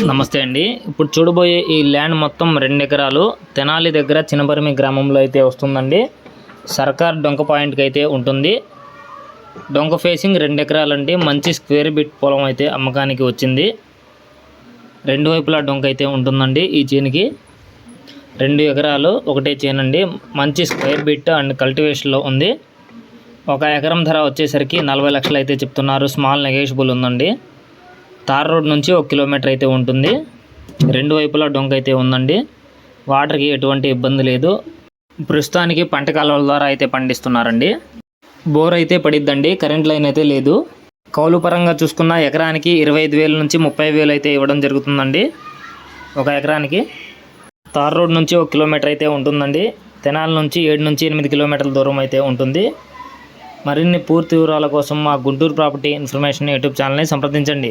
నమస్తే అండి. ఇప్పుడు చూడబోయే ఈ ల్యాండ్ మొత్తం రెండు ఎకరాలు. తెనాలి దగ్గర చినబరిమి గ్రామంలో అయితే వస్తుందండి. సర్కార్ డొంక పాయింట్కి అయితే ఉంటుంది. డొంక ఫేసింగ్ రెండు ఎకరాలండి. మంచి స్క్వేర్ బిట్ పొలం అయితే అమ్మకానికి వచ్చింది. రెండు వైపులా డొంక అయితే ఉంటుందండి ఈ చేనికి. రెండు ఎకరాలు ఒకటే చేను అండి మంచి స్క్వేర్ బిట్ అండ్ కల్టివేషన్లో ఉంది. ఒక ఎకరం ధర వచ్చేసరికి నలభై లక్షలు అయితే చెప్తున్నారు. స్మాల్ నెగేషబుల్ ఉందండి. తార్ రోడ్ నుంచి ఒక కిలోమీటర్ అయితే ఉంటుంది. రెండు వైపులా డొంక అయితే ఉందండి. వాటర్కి ఎటువంటి ఇబ్బంది లేదు. ప్రస్తుతానికి పంట కాలువల ద్వారా అయితే పండిస్తున్నారండి. బోర్ అయితే పడిద్దండి. కరెంట్ లైన్ అయితే లేదు. కౌలు పరంగా చూసుకున్న ఎకరానికి ఇరవై ఐదు వేల నుంచి ముప్పై వేలు అయితే ఇవ్వడం జరుగుతుందండి. ఒక ఎకరానికి తార్ రోడ్ నుంచి ఒక కిలోమీటర్ అయితే ఉంటుందండి. తెనాల నుంచి ఏడు నుంచి ఎనిమిది కిలోమీటర్ల దూరం అయితే ఉంటుంది. మరిన్ని పూర్తి వివరాల కోసం మా గుంటూరు ప్రాపర్టీ ఇన్ఫర్మేషన్ యూట్యూబ్ ఛానల్ని సంప్రదించండి.